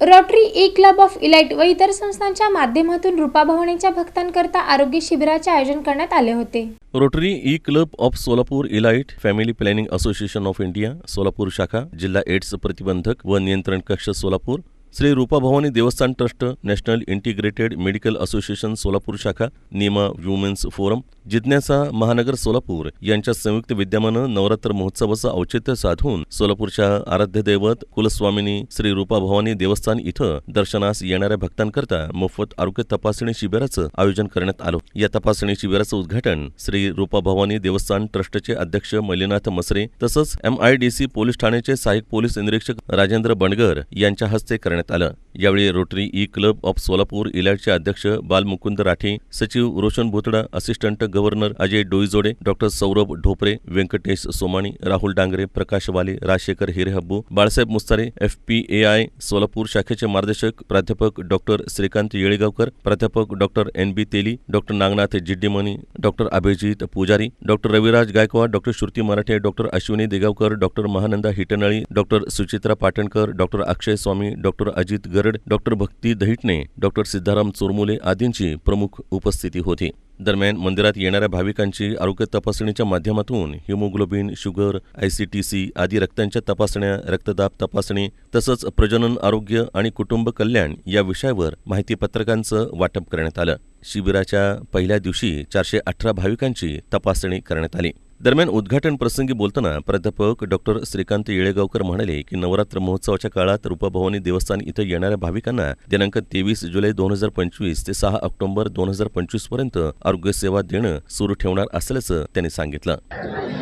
Rotary e club of elite व इतर संस्थांच्या माध्यमातून रूपाभवानीच्या भक्तांकरता आरोग्य शिबिराचे आयोजन करण्यात आले होते. Rotary e club of Solapur elite family planning association of India Solapur शाखा जिल्हा एड्स प्रतिबंधक व नियंत्रण कक्ष सोलापूर श्री रूपाभवानी देवस्थान trust national integrated medical association Solapur शाखा निमा वुमेन्स फोरम जिज्ञासा महानगर सोलापूर यांच्या संयुक्त विद्यमानं नवरात्र महोत्सवाचं औचित्य साधून सोलापूरच्या आराध्य दैवत कुलस्वामिनी श्री रूपाभवानी देवस्थान इथं दर्शनास येणाऱ्या भक्तांकरता मोफत आरोग्य तपासणी शिबिराचं आयोजन करण्यात आलं. या तपासणी शिबिराचं उद्घाटन श्री रूपाभवानी देवस्थान ट्रस्टचे अध्यक्ष मल्लीनाथ मसरे तसंच एमआयडीसी पोलीस ठाण्याचे सहाय्यक पोलीस निरीक्षक राजेंद्र बंडगर यांच्या हस्ते करण्यात आलं. यावेळी Rotary e club of Solapur इलाजचे अध्यक्ष बालमुकुंद राठी सचिव Roshan Bhotada assistant governor Ajay Doijode doctor Saurabh Dhopare Venkatesh Somani Rahul Dangre Prakash Wale Rajshekhar Hirehabbu Balasaheb Mustare F P A I Solapur शाखेचे मार्गदर्शक प्राध्यापक डॉक्टर श्रीकांत येळेगावकर प्राध्यापक doctor N B Teli doctor Nagnath Jiddimani doctor Abhijit Pujari doctor Raviraj Gaikwad doctor Shruti Marathe doctor Ashwini Degaonkar doctor Mahananda Hitnali doctor Suchitra Patankar doctor Akshay Swami doctor Ajit Garad doctor Bhakti Dahitane doctor Siddharam Chormule आदींची प्रमुख उपस्थिती होती. दरम्यान मंदिरात येणाऱ्या भाविकांची आरोग्य तपासणीच्या माध्यमातून हिमोग्लोबिन शुगर आयसीटीसी आदी रक्तांच्या तपासण्या रक्तदाब तपासणी तसंच प्रजनन आरोग्य आणि कुटुंब कल्याण या विषयावर माहितीपत्रकांचं वाटप करण्यात आलं. शिबिराच्या पहिल्या दिवशी चारशे अठरा भाविकांची तपासणी करण्यात आली. दरम्यान उद्घाटन प्रसंगी बोलताना प्राध्यापक डॉक्टर श्रीकांत येळेगावकर म्हणाले की नवरात्र महोत्सवाच्या काळात रूपाभवानी देवस्थान इथं येणाऱ्या भाविकांना दिनांक तेवीस जुलै दोन हजार पंचवीस ते सहा ऑक्टोबर दोन हजार पंचवीसपर्यंत आरोग्य सेवा देणं सुरू ठेवणार असल्याचं त्यांनी सांगितलं.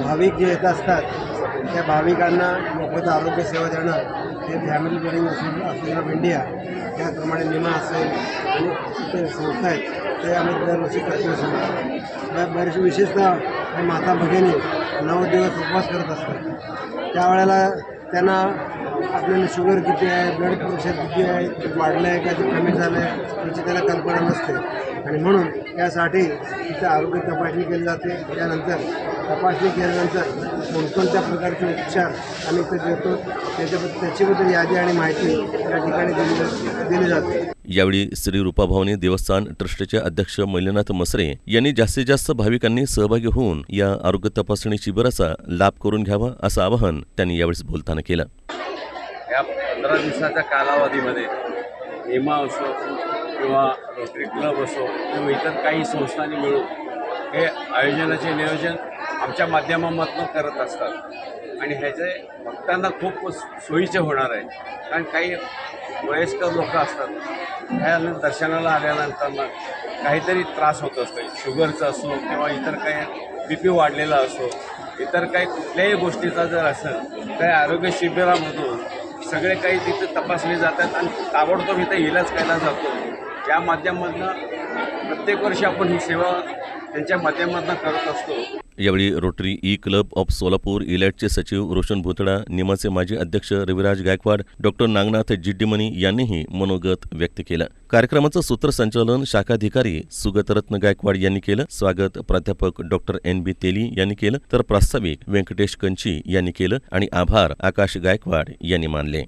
भाविक जे येत असतात त्या भाविकांना मोफत आरोग्य सेवा देणं हे family planning association of India त्याचप्रमाणे निमा असेल आणि इतर संस्था आहेत ते आम्ही दरवर्षी करतो असतो. बरेचसे विशेषतः माता भगिनी नऊ दिवस उपवास करत असतात. त्यावेळेला त्यांना आपल्याला शुगर किती आहे ब्लड प्रेशर किती आहे वाढलं आहे का ते कमी झालं आहे याची त्याला कल्पना नसते. आणि म्हणून त्यासाठी तिथं आरोग्य तपासणी केली जाते. त्यानंतर तपासणी केल्यानंतर कोणकोणत्या प्रकारचे उपचार आम्ही इथं देतो त्याच्याबद्दल त्याच्याबद्दल यादी आणि माहिती त्या ठिकाणी दिली दिली जाते. यावेळी श्री रूपाभवानी देवस्थान ट्रस्टचे अध्यक्ष मल्लीनाथ मसरे यांनी जास्तीत जास्त भाविकांनी सहभागी होऊन या आरोग्य तपासणी शिबिराचा लाभ करून घ्यावा असं आवाहन त्यांनी यावेळी बोलताना केलं. या पंधरा दिवसाच्या कालावधीमध्ये निमा असो किंवा रोटरी क्लब असो किंवा इतर काही संस्थांनी मिळून हे आयोजनाचे नियोजन आमच्या माध्यमामधून करत असतात. आणि ह्याचे भक्तांना खूप सोयीचे होणार आहे. कारण काही वयस्कर लोक असतात ह्या दर्शनाला आल्यानंतर मग काहीतरी त्रास होत असतो. शुगरचा असो किंवा इतर काही बी पी वाढलेला असो इतर काही कुठल्याही गोष्टीचा जर असेल तर आरोग्य शिबिरामधून सगळे काही तिथे तपासले जातात आणि ताबडतोब इथे इलाज केला जातो. या माध्यमातून प्रत्येक वर्षी आपण ही सेवा त्यांच्या माध्यमातून करत असतो. यावेळी Rotary e club of Solapur इलॅटचे सचिव रोशन भुतडा निमाचे माजी अध्यक्ष रविराज गायकवाड डॉक्टर नागनाथ जिड्डीमणी यांनीही मनोगत व्यक्त केलं. कार्यक्रमाचं सूत्रसंचालन शाखाधिकारी सुगतरत्न गायकवाड यांनी केलं. स्वागत प्राध्यापक डॉक्टर एन बी तेली यांनी केलं. तर प्रास्ताविक व्यंकटेश कंची यांनी केलं. आणि आभार आकाश गायकवाड यांनी मानले.